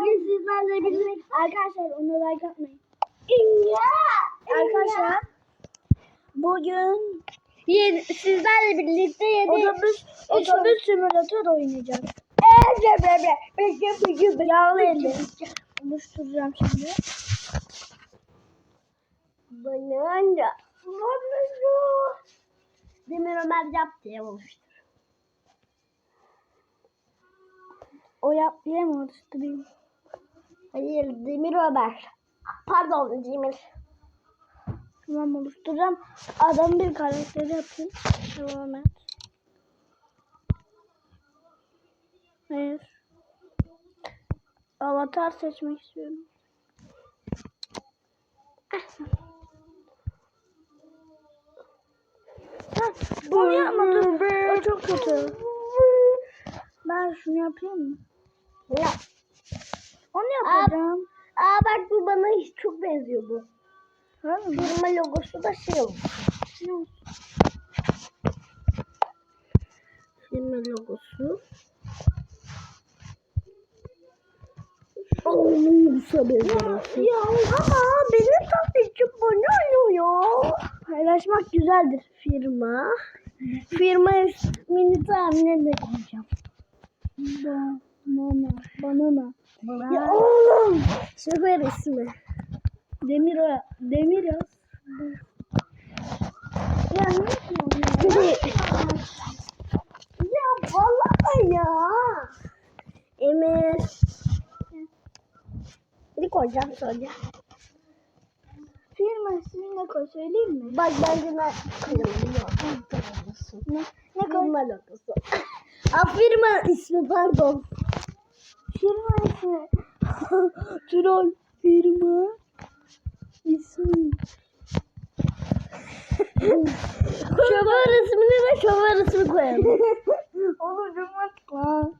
bugün sizlerle birlikte arkadaşlar ona like atmayın. Arkadaşlar bugün yedi, sizlerle birlikte yedi otobüs otobüs simülatör oynayacağız. Yağlı elde. Oluşturacağım şimdi. Bana da. Demir Ömer yaptı ya oluştur. O yap diye mi oluşturayım? Hayır Demir Ömer. Pardon Demir. Tamam oluşturacağım. Adam bir karakteri yapayım. Devam et. Hayır. Avatar seçmek istiyorum. Ha, bunu yapmadım. O çok kötü. Ben şunu yapayım mı? Ya. Onu yapacağım. Aa bak bu bana hiç çok benziyor bu. Firma logosu da şey olmuş. Firma logosu. Olmuşsa benziyor. Ya ama benim tatlım bana oluyor. Paylaşmak güzeldir. Firma. Firma ismini tahmin edemeyeceğim. Banana. Banana. Ya oğlum. Şoför ismi. Demir o. Demir yaz. Ya ne yapıyorsun ya? vallahi ya. Emir. Ne koyacağım sonra? Firma ismini ne koy söyleyeyim mi? Bak bence ne koyalım. Ne? Ne koy? Firma logosu. Aa, firma ismi pardon. Firma ismi. Troll firma ismi. şoför ismini de şoför ismi koyalım. Olur cımatla.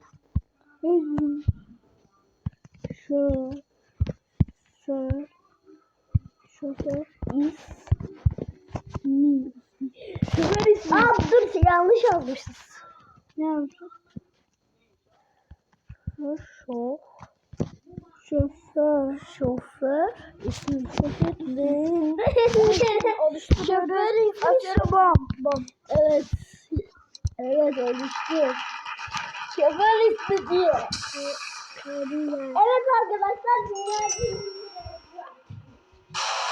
Şu. Şoför. Şoför ismi. Şoför ismi. Aa dur yanlış yazmışız. Ne yapacağız? Şoför. Şoför. Şoför ismi. Şoför. Şoför ismi Atıyorum bom. Bom. Evet. Evet oluştu. Şoför diyor. Evet arkadaşlar dünya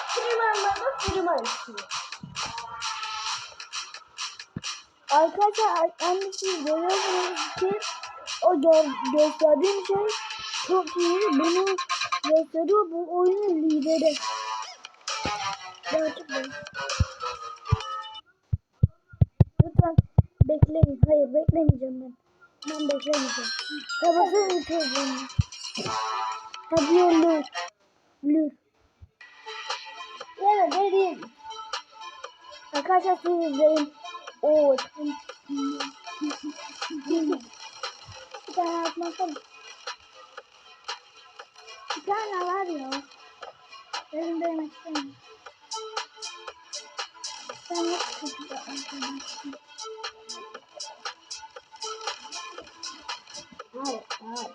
Firmanın firma ismi. Arkadaşlar annesi görüyorsunuz ki o gör, gösterdiğim şey çok iyi. Bunu gösteriyor bu oyunun lideri. Gerçekten. Lütfen bekleyin. Hayır beklemeyeceğim ben. Ben beklemeyeceğim. Kapatın çocuğunu. Hadi yürü. Lür. Evet değil. Arkadaşlar siz izleyin. Oo. Tane atmasana. Bir tane var ya. Benim de yemek istemiyorum. Sen ne tutuyorsun? Hayır, hayır.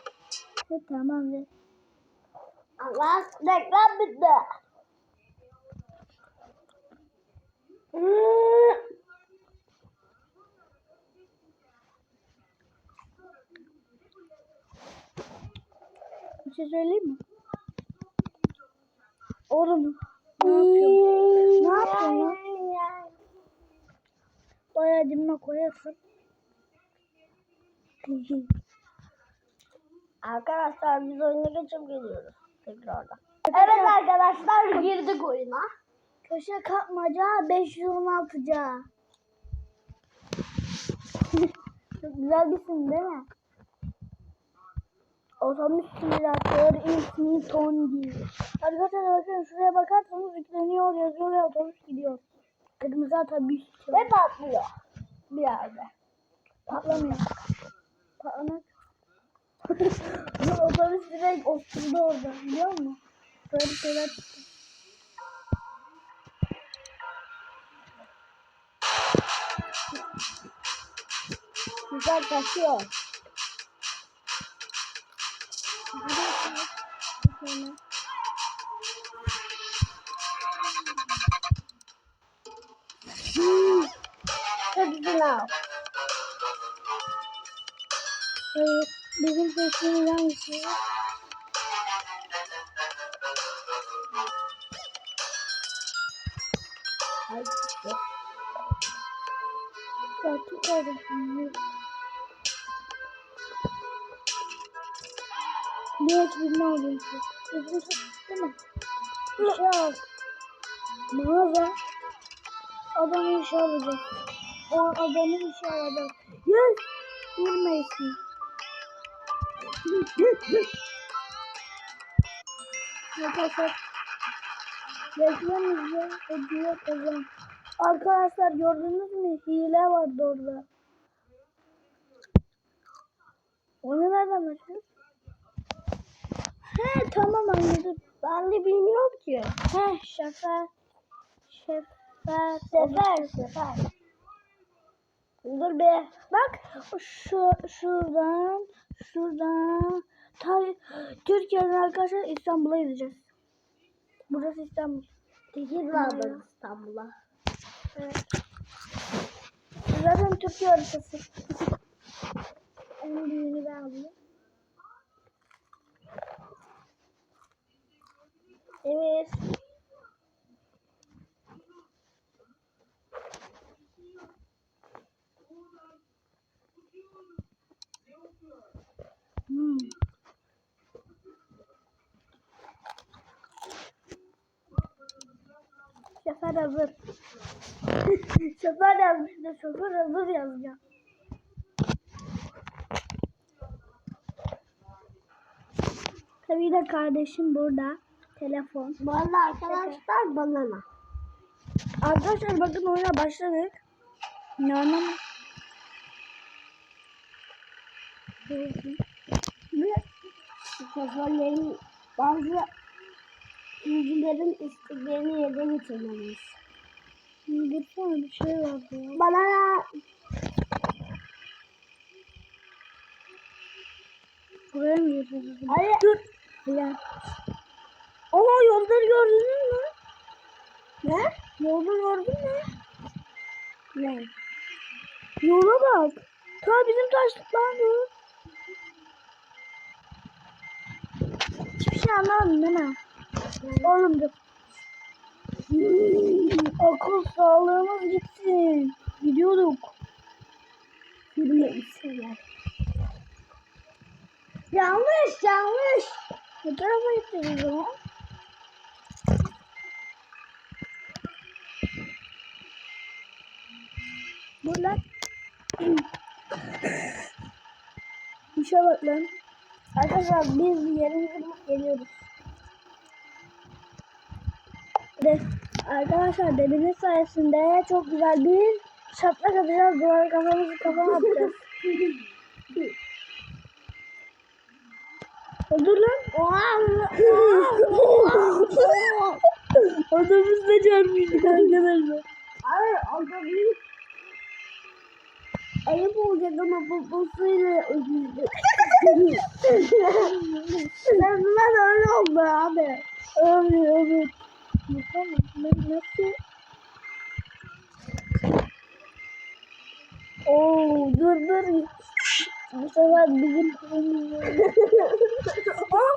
Tamam ver. Allah reklam bitti. Hmm. Şey söyleyeyim mi? Oğlum ne yapıyorsun? Ne yapıyorsun ya? Bayağı dibine koyarsın. Arkadaşlar biz oyuna geçip geliyoruz tekrardan. Evet arkadaşlar girdik oyuna. Köşe kapmaca 516'ca. Çok güzel bir isim değil mi? Otobüs simülatör ismi Tondi. Arkadaşlar bakın şuraya bakarsanız yükleniyor yazıyor ve otobüs gidiyor. Kırmızı otobüs. Ve patlıyor bir yerde. Patlamıyor. Patlamak. Otobüs direkt oturdu orada biliyor musun? Böyle şeyler çıktı. Güzel taşıyor. Evet. Bizim sesimiz hangisi? Hadi. Fatih kardeşim. Niye hiç bilmem ki? Bizim ses değil mi? İşe al. Mağaza. Adamı işe alacak. O adamı işe alacak. Yes. Girmesin. Arkadaşlar. İzle. Hediye kazan. Arkadaşlar gördünüz mü? Hile vardı orada. Onu nereden açıyoruz? He tamam anladım. Ben de bilmiyorum ki. He şoför. Şoför. Sefer sefer. Dur be. Bak şu şuradan şuradan ta Türkiye'den arkadaşlar İstanbul'a gideceğiz. Burası İstanbul. Tekirdağ'dan İstanbul'a. Evet. Zaten Türkiye haritası. En büyüğünü ben alayım. Evet. Hmm. Şoför hazır. şoför yazmış da şoför hazır yazacağım. Tabii de kardeşim burada. Telefon. Arada arkadaşlar banana. Arkadaşlar bakın oyuna başladık. Ne anlamı? Şoförlerin bazı bilgilerin istediklerini yerine getirmeliyiz. Bir tane bir şey vardı ya. Banana. Buraya mı geçeceğiz? Hayır. Dur. Ya. Aha yolları gördün mü? Ne? Yolda gördün mü? Ne? Yola bak. Ta bizim taşlıklar bu. Şey anlamadım değil mi? Oğlum dur. Hmm, akıl sağlığımız gitsin. Gidiyorduk. Yürüme gitsinler. Yanlış yanlış. Ne tarafa gideceğiz o zaman? Dur lan. İşe bak lan. Arkadaşlar biz bulup geliyoruz. De, arkadaşlar dedenin sayesinde çok güzel bir şaplak atacağız. Böyle kafamızı kafama atacağız. Dur lan. Otobüsle çarpmıştık arkadaşlar. Hayır bir ayıp olacak ama bu busuyla ödüldü. ben öyle oldu abi. Abi evet. Bakalım ben nasıl? Oo dur dur. Bu sefer bizim kızımız var. Aa!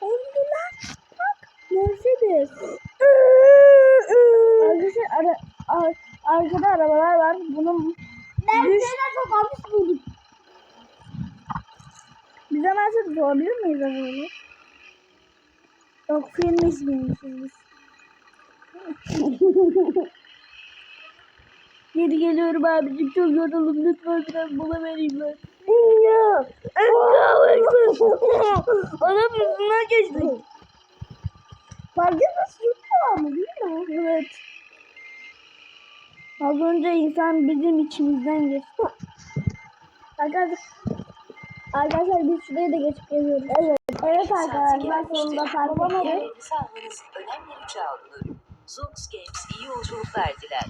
Oldu lan. Bak. Mercedes. Arkadaşlar ara, ar, arkada arabalar var. Bunun Ben sana çok hapis buldum. Biz hemen çok zorluyor muyuz acaba? Yok film izlemişiz. Geri geliyorum abicim çok yoruldum lütfen biraz mola vereyim ben. Ya. Adam üstünden geçti. Fark yuttu mı değil mi? Evet. Az önce insan bizim içimizden geçti. Arkadaşlar, Arkadaşlar biz şuraya da geçip geliyoruz. Evet. Evet arkadaşlar sonunda fark ettim. Sağlığınız önemli bir çağrıdır. Zoox Games iyi yolculuk verdiler.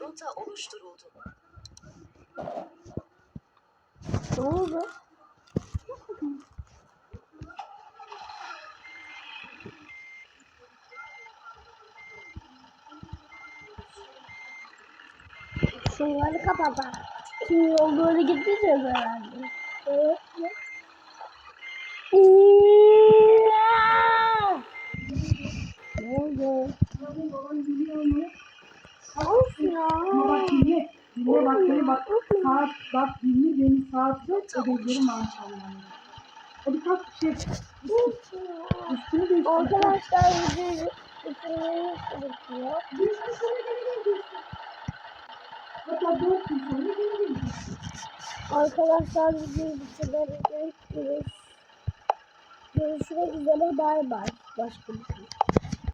Rota oluşturuldu. Ne oldu? Şunları kapatalım. Kim yolda gideceğiz herhalde. Evet. Ne oldu? Of ya. Ama bak dinle. Dinle bak beni bak. Saat bak dinle beni saat yok. Ödevlerim maşallah. Hadi kalk şey. Üstünü değiştir. Arkadaşlar videoyu bitirmemiz gerekiyor. Hatta dört gün sonra gelelim. Arkadaşlar videoyu bitirmemiz gerekiyor. Görüşmek üzere bay bay. Başka bir şey.